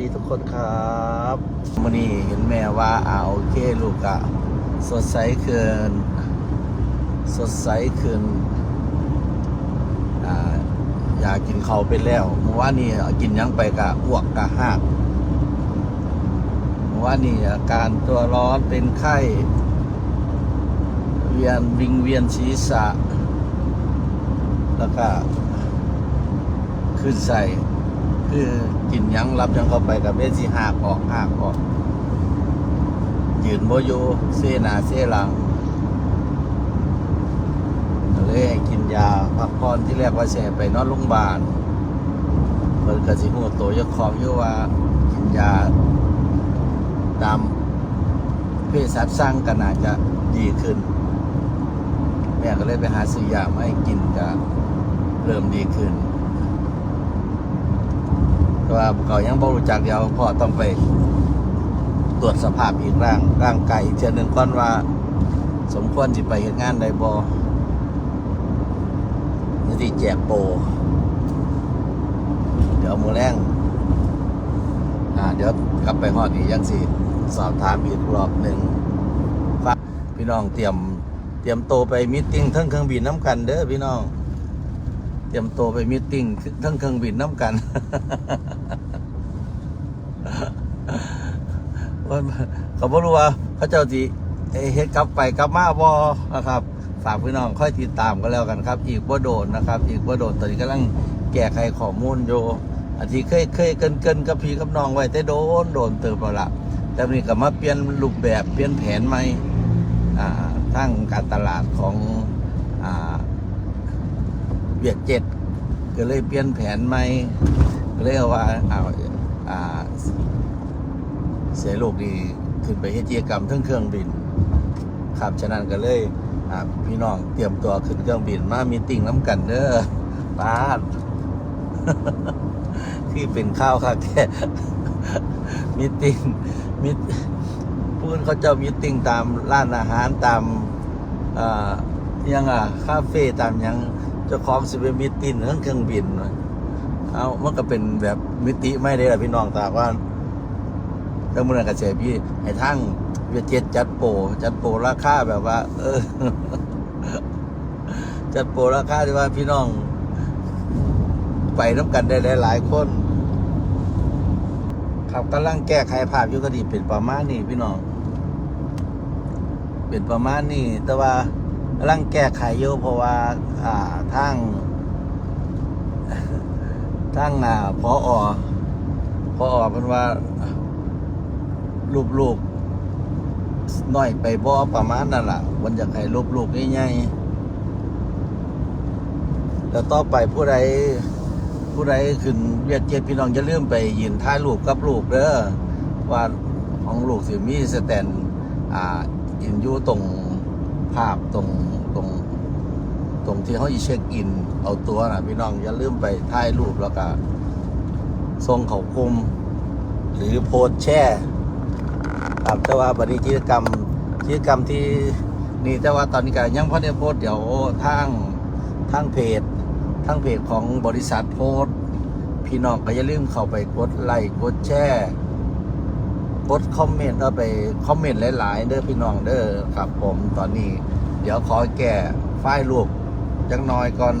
ดีทุกคนครับวันนี้เห็นแม่ว่าอ่าโอเคลูกอะสดใสขึ้นสดใสขึ้นอ่าอยากกินเขาไปแล้วเมื่อวานนี้กินยังไปกะอ้วกกะหักเมื่อวานนี้อาการตัวร้อนเป็นไข้ เวียนวิงเวียนศีรษะ แล้วก็ขึ้นใส่ คือกินยังรับยังเข้าไปกับเบสิหักออกหักออกยืนโมโยเซหนาเซหลังเลยกินยาพักผ่อนที่แรกว่าแสไปนอนโรงพยาบาลเปิดกระสิหัวโตเจ้าของอยู่ว่ากินยาตามเพศสัตว์สร้างก็น่าจะดีขึ้น แม่ก็เลยไปหาซื้อยามาให้กินก็เริ่มดีขึ้น แต่ว่าเขายังบ่รู้จักเดียวพ่อต้องไปตรวจสภาพอีกร่างร่างกายอีกเช่นหนึ่งก่อนว่า สมควรสิไปเฮ็ดงานใดบ่นี่ที่แจกโปรเดี๋ยวมือแรงอ่าเดี๋ยวกลับไปฮอดอีกยังสิสอบถามอีกรอบหนึ่งฝากพี่น้องเตรียมเตรียมโตไปมิทติ้งทั้งเครื่องบินน้ำกันเด้อพี่น้อง เตรียมโตวไปมิทติ้งทั้งเครื่องบินน้ำกันว่าเขาบ่รู้ว่าเขาเจ้าจีเฮ็ดกลับไปกลับมาบ่นะครับฝากพี่น้องค่อยติดตามกันแล้วกันครับ อีกบ่าโดนนะครับ อีกบ่าโดนตอนนี้กำลังแก้ไขข้อมูลอยู่อันที่เคยเคยเกินเกินกับพี่กับน้องไว้แต่โดนโดนเติบแล้วล่ะแต่นี้ก็มาเปลี่ยนรูปแบบเปลี่ยนแผนใหม่ทั้งการตลาดของอ่า เวียดเจ็ดก็เลยเปลี่ยนแผนใหม่ก็เลยเอาว่าเอาอ่าเสียลูกดีขึ้นไปเฮ็ดกิจกรรมทั้งเครื่องบินครับฉะนั้นก็เลยพี่น้องเตรียมตัวขึ้นเครื่องบินมามีติ่งน้ำกันเด้อป้าที่เป็นข้าวค่ะแค่มีติ่งมีพูดเขาเจ้ามีติ่งตามร้านอาหารตามอ่ายังอะคาเฟ่ตามยัง เจ้าของสิเป็นมีติ่งทั้งเครื่องบินเอามันก็เป็นแบบมิติไม่ได้ละพี่น้องตาว่าทั้งมูลกระแสพี่ให้ทั้งเวียดเจ็ดจัดโปจัดโปรราคาแบบว่า เออ จัดโปรราคาที่ว่าพี่น้อง ไปน้ำกันได้หลายคนครับกำลังแก้ไขภาพยุคดีเป็นประมาณนี้พี่น้องเป็นประมาณนี้แต่ว่า กำลังแก้ไขอยู่เพราะว่าอ่าทางทางอ่าพออพออเป็นว่ารูปลูกน้อยไปบ่ประมาณนั่นล่ะมันอยากให้รูปลูกใหญ่ๆแล้วต่อไปผู้ใดผู้ใดขึ้นเวียดเจ็ดพี่น้องจะเลื่อมไปยืนถ่ายรูปกับลูกเด้อว่าของลูกสิมีสแตนอ่าอินอยู่ตรง ภาพตรงตรง ตรงที่เขาอีเช็คอิน เอาตัวนะพี่น้องอย่าลืมไปถ่ายรูปแล้วก็ส่งเขาคุม หรือโพสแช่ครับแต่ว่าบัดนี้กิจกรรมกิจกรรมที่นี่แต่ว่าตอนนี้ก็ยังพอได้โพสเดี๋ยวทางทางเพจทางเพจของบริษัทโพสพี่น้องก็อย่าลืมเข้าไปกดไลค์กดแชร์ กดคอมเมนต์เอาไปคอมเมนต์หลาย ๆ เด้อพี่น้องเด้อครับผมตอนนี้ เดี๋ยวขอแก้ไฟล์รูปจังน้อยก่อน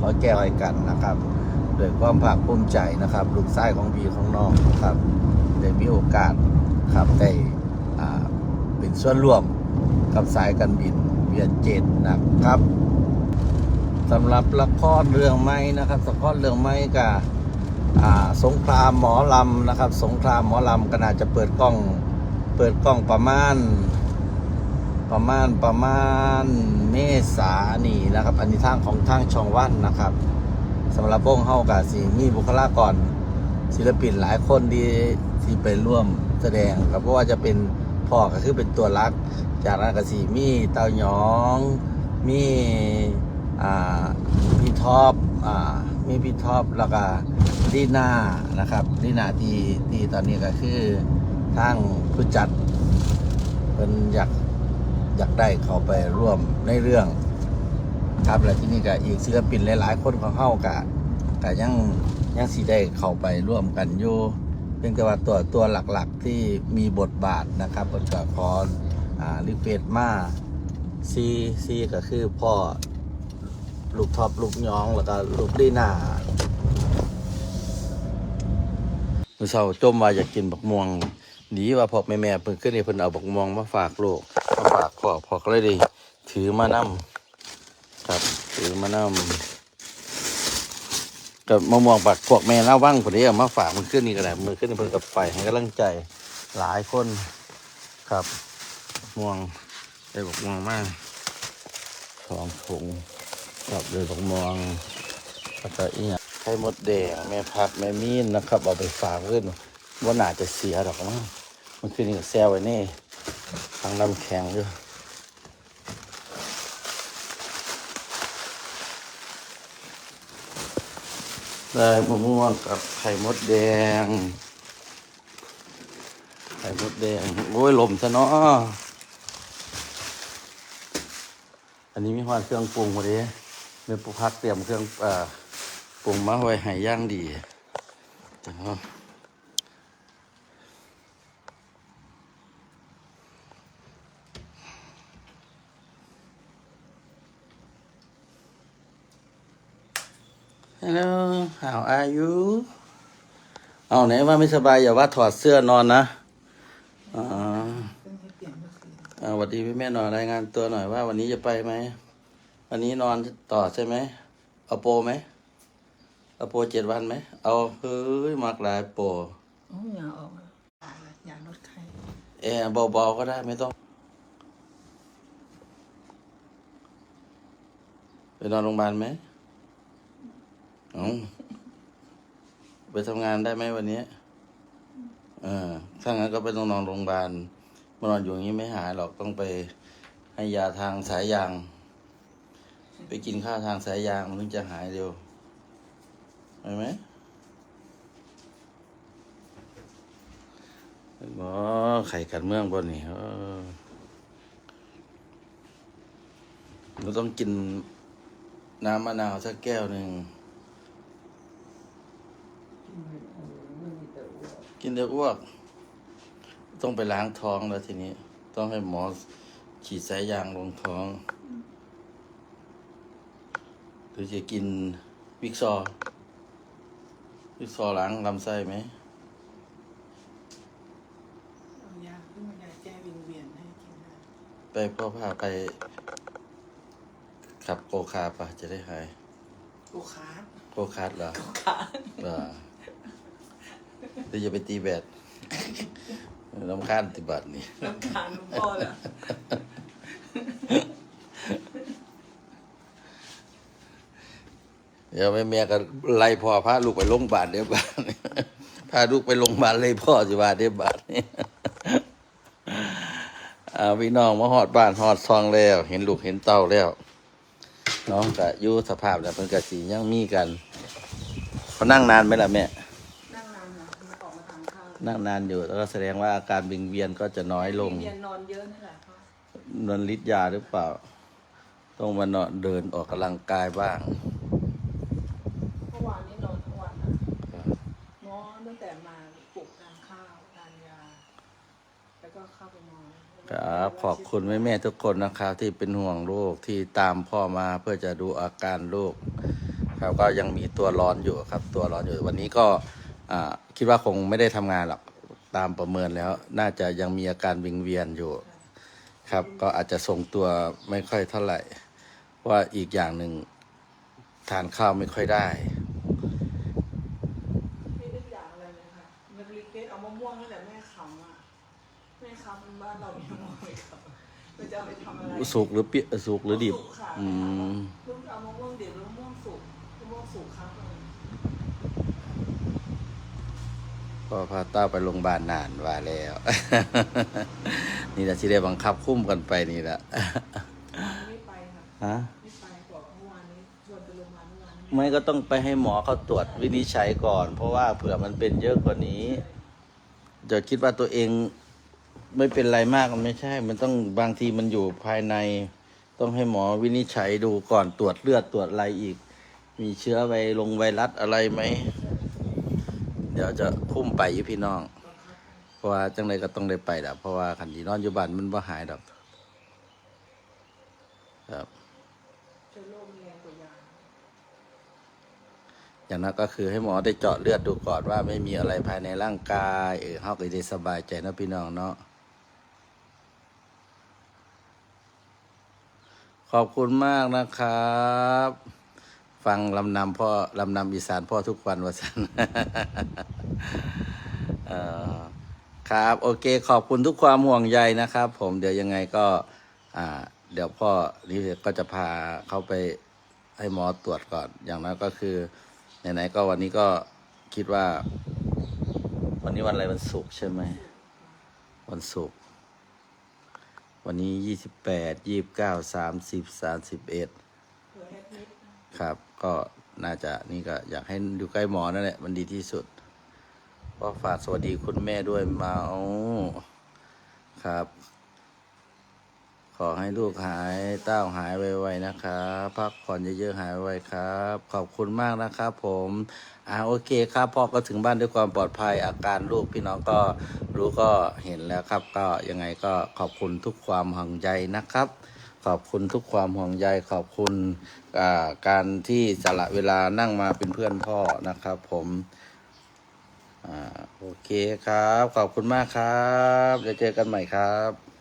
ขอแก้ไว้กันนะครับด้วยความภาคภูมิใจนะครับ ลูกชายของพี่ของน้องนะครับได้มีโอกาสครับได้เป็นส่วนร่วมกับสายการบินเวียดเจ็ดนะครับสำหรับละครเรื่องไม้นะครับละครเรื่องไม้กับอ่า สงครามหมอลำนะครับ สงครามหมอลำก็น่าจะเปิดกล้อง เปิดกล้องประมาณ ประมาณประมาณเมษานี่นะครับ อันนี้ทางของทางช่องวันนะครับสำหรับวงเฮากับสีมีบุคลากรศิลปินหลายคนที่ที่ไปร่วมแสดงครับเพราะว่าจะเป็นพ่อก็คือเป็นตัวรัก จากนั้นก็สีมีเต้าหยอง มีอ่าพี่ท็อปอ่ามีพี่ท็อปแล้วก็ ดีนานะครับดีนาที่ที่ตอนนี้ก็คือทางผู้จัดเป็นอยากอยากได้เขาไปร่วมในเรื่องครับและที่นี่ก็อีกศิลปินหลายๆ คนของเข้ากะกะยังยังสีได้เข้าไปร่วมกันอยู่เป็นแต่ว่าตัวตัวหลักๆที่มีบทบาทนะครับก็จะขออ่าลิเกตมาซีซีก็คือพ่อลูกท็อปลูกย้องแล้วก็ลูกดีนา มื่อเช้าจมว่าอยากกินบักม่วงดีว่าพ่อแม่แม่เพิ่นขึ้นนี่เพิ่นเอาบักม่วงมาฝากลูกมาฝากพ่อพ่อก็เลยด้ถือมานํครับถือมานํกับมะม่วงปักพวกแม่เล่าว่างผลนี้เอามาฝากมันขึ้นนี่ก็ได้มือขึ้นนี่เพิ่นกับไปให้กำลังใจหลายคนครับม่วงได้บักม่วงมากสองถุงครับเลยบักม่วงแล้วก็อีก ไข่มดแดงแม่พักแม่มีนนะครับเอาไปฝากขึ้นว่าน่าจะเสียหรอกมั้งมันขึ้นนี่แซวไว้นี่ทางน้ำแข็งด้วยได้มะม่วงกับไข่มดแดง ไข่มดแดง โอ้ยลมซะเนาะอันนี้มีความเครื่องปรุงพอดีเมื่อปูพักเตรียมเครื่องเอ่อ ปรุงมาไว้ให้ย่างดีเดี๋ยวฮัลโหล how are you เอาไหนว่าไม่สบายอย่าว่าถอดเสื้อนอนนะอาอ่าสวัสดีพี่แม่หน่อยรายงานตัวหน่อยว่า วันนี้จะไปไหม วันนี้นอนต่อใช่ไหมเอาโปรไหม เอาโปรเจ็ดวันไหม เอาเฮ้ยมากหลายโปรโอ้ยอย่าออกอะอย่าลดไข้แอร์เบาๆก็ได้ไม่ต้อง ไปนอนโรงพยาบาลไหมเอาไปทำงานได้ไหมวันนี้เออถ้างั้นก็ไปต้องนอนโรงพยาบาลมานอนอยู่อย่างนี้ไม่หายหรอกต้องไปให้ยาทางสายยาง ไปกินข้าวทางสายยางมันถึงจะหายเร็ว ไปไหมอ๋อไข่กันเมืองบนนี่เออเราต้องกินน้ำมะนาวสักแก้วหนึ่ง กินเดี๋ยวอ้วก ต้องไปล้างท้องแล้วทีนี้ ต้องให้หมอฉีดสายยางลงท้อง หรือจะกินวิกซอ วิกซอล้างลำไส้ไหมเอายาขึ้นมายาแก้วิงเวียนให้กินนะไปพ่อพาไป ขับโกคาร์ปะจะได้หายกูคาร์ดโกคาร์ดเหรอกูคาร์ดเออหรือจะไปตีแบดลำคาญติบัตนี่น้ำคาญลูกพ่อเลย เดี๋ยวแม่เมียก็ไล่พ่อพาลูกไปโรงพยาบาลเดี๋ยวบาทพาลูกไปโรงพยาบาลเลยพ่อสิบาทเดี๋ยวบาทนี่อ่าพี่น้องมาหอดบ้านหอดซองแล้ว เห็นลูกเห็นเต้าแล้ว น้องก็อยู่สภาพแล้วเพิ่นก็สียังมีกันเขานั่งนานไหมล่ะแม่นั่งนานนะมันออกมาทานข้าวนั่งนานอยู่แล้วก็แสดงว่าอาการวิงเวียนก็จะน้อยลงเวียนนอนเยอะนั่นแหละพ่อนอนฤทธิ์ยาหรือเปล่า ต้องมานอนเดินออกกำลังกายบ้าง เมื่อวานนี้นอนทั้งวันนะนอน ตั้งแต่มาปลุกทานข้าวทานยา แล้วก็เข้าไปนอนครับขอบคุณแม่แม่ๆทุกคนนะครับ ที่เป็นห่วงลูกที่ตามพ่อมาเพื่อจะดูอาการลูกครับก็ยังมีตัวร้อนอยู่ครับ ตัวร้อนอยู่วันนี้ก็อ่าคิดว่าคงไม่ได้ทำงานหรอกตามประเมินแล้ว น่าจะยังมีอาการวิงเวียนอยู่ ครับ ก็อาจจะทรงตัวไม่ค่อยเท่าไหร่เพราะว่าอีกอย่างหนึ่งทานข้าวไม่ค่อยได้ สุกหรือเปียสุกหรือดิบ สุกค่ะอืม ลูกเอามะม่วงดิบหรือมะม่วงสุกมะม่วงสุกครับก็พาต้าไปโรงพยาบาลนานว่าแล้ว นี่แหละที่ได้บังคับคุ้มกันไปนี่แหละไม่ไปค่ะฮะไม่ไปบอกเมื่อวานนี้ชวนไปโรงพยาบาลเมื่อวานนี้ไม่ก็ต้องไปให้หมอเขาตรวจวินิจฉัยก่อน เพราะว่าเผื่อมันเป็นเยอะกว่านี้จะคิดว่าตัวเอง ไม่เป็นไรมากมันไม่ใช่ มันต้องบางทีมันอยู่ภายใน ต้องให้หมอวินิจฉัยดูก่อนตรวจเลือดตรวจอะไรอีก มีเชื้อไวลงไวรัสอะไรไหม เดี๋ยวจะคุ้มไปอยู่พี่น้อง เพราะว่าจังไรก็ต้องได้ไปดอกเพราะว่าขันยีนอนอยู่บ้านมันบ่หายดอก ครับอย่างนั้นก็คือให้หมอได้เจาะเลือดดูก่อนว่าไม่มีอะไรภายในร่างกาย เออเฮาก็ได้สบายใจนะพี่น้องเนาะ ขอบคุณมากนะครับ ฟังลำนำพ่อลำนำอีสานพ่อทุกวันวะสันเออครับ โอเค ขอบคุณทุกความห่วงใยนะครับ ผมเดี๋ยวยังไงก็อ่าเดี๋ยวพ่อนี่ก็จะพาเขาไปให้หมอตรวจก่อน อย่างนั้นก็คือไหนๆก็วันนี้ก็คิดว่า วันนี้วันอะไรวันศุกร์ใช่ไหมวันศุกร์ วันนี้ยี่สิบแปดยี่บเก้าสามสิบสามสิบเอ็ดครับ ก็น่าจะนี่ก็อยากให้อยู่ใกล้หมอนั่นแหละมันดีที่สุดก็ฝากสวัสดีคุณแม่ด้วยมาเอาครับ ขอให้ลูกหายเต้าหายไวๆนะครับพักผ่อนเยอะๆหายไวครับ ขอบคุณมากนะครับผมอ่าโอเคครับพ่อก็ถึงบ้านด้วยความปลอดภัยอาการลูกพี่น้องก็รู้ก็เห็นแล้วครับ ก็ยังไงก็ขอบคุณทุกความห่วงใยนะครับ ขอบคุณทุกความห่วงใยขอบคุณาการที่สละเวลานั่งมาเป็นเพื่อนพ่อนะครับ ผมอ่าโอเคครับ ขอบคุณมากครับเดี๋ยวเจอกันใหม่ครับ